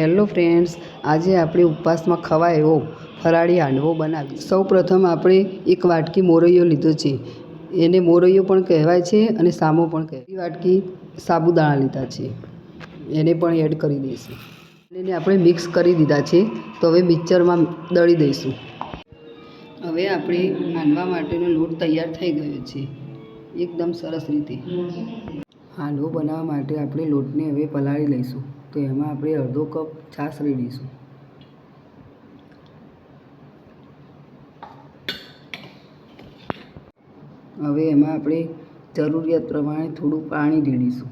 Hello friends આજે આપણે ઉપવાસમાં ખવાય એવો ફરાળી હાંડવો બનાવી સૌ પ્રથમ આપણે એક વાટકી મોરૈયો લીધો છે. એને મોરૈયો પણ કહેવાય છે અને સામો પણ કહેવાય વાટકી સાબુદાણા લીધા છે. એને પણ એડ કરી દઈશું. એને આપણે મિક્સ કરી દીધા છે. તો હવે મિક્સરમાં દળી દઈશું. હવે આપણે હાંડવા માટેનો લોટ તૈયાર થઈ ગયો છે. એકદમ સરસ રીતે. હાંડવો બનાવવા માટે આપણે લોટને હવે પલાળી લઈશું. તો એમાં આપણે અડધો કપ છાશ રેડીશું હવે એમાં આપણે જરૂરિયાત પ્રમાણે થોડું પાણી રેડીશું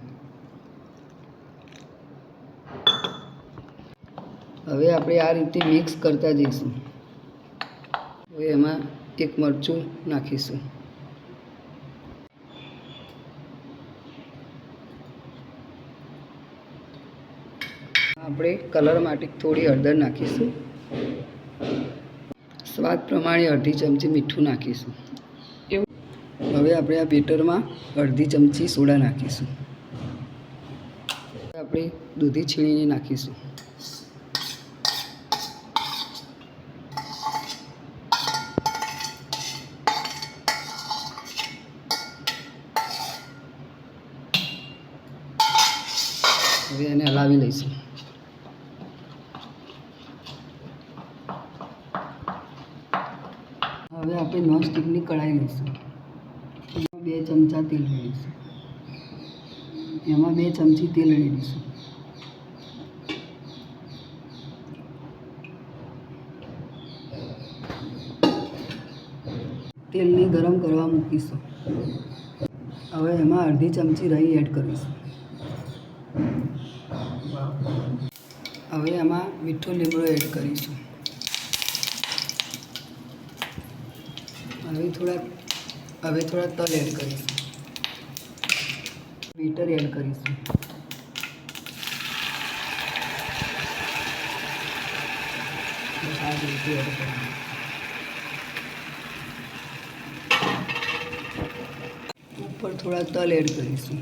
હવે આપણે આ રીતે મિક્સ કરતા જઈશું. હવે એમાં એક મરચું નાખીશું. આપણે કલર માટે થોડી હળદર નાખીશું. સ્વાદ પ્રમાણે અડધી ચમચી મીઠું નાખીશું. હવે આપણે આ બેટરમાં અડધી ચમચી સોડા નાખીશું. આપણે દૂધી છીણીને નાખીશું. હવે એને હલાવી લઈશું. હવે આપણે નોનસ્ટિકની કઢાઈ લઈશું. એમાં બે ચમચા તેલ લઈશું. એમાં બે ચમચી તેલ રેડીશું તેલને ગરમ કરવા મૂકીશું. હવે એમાં અડધી ચમચી રહી એડ કરીશું. હવે એમાં મીઠો લીમડો એડ કરીશું. હવે થોડાક, હવે થોડા તલ એડ કરીશું. બીટર એડ કરીશું. એડ કરીશું. ઉપર થોડા તલ એડ કરીશું.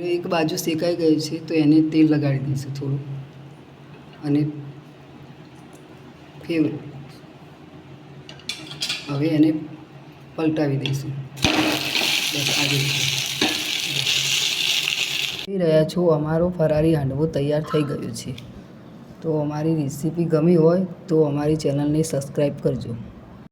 એક બાજુ શેકાઈ ગયું છે, તો એને તેલ લગાડી દઈશું થોડું. અને ફેર હવે એને પલટાવી દઈશું. બસ આવી રહ્યા છો, અમારો ફરારી હાંડવો તૈયાર થઈ ગયો છે. તો અમારી રેસીપી ગમી હોય, તો અમારી ચેનલને સબસ્ક્રાઈબ કરજો.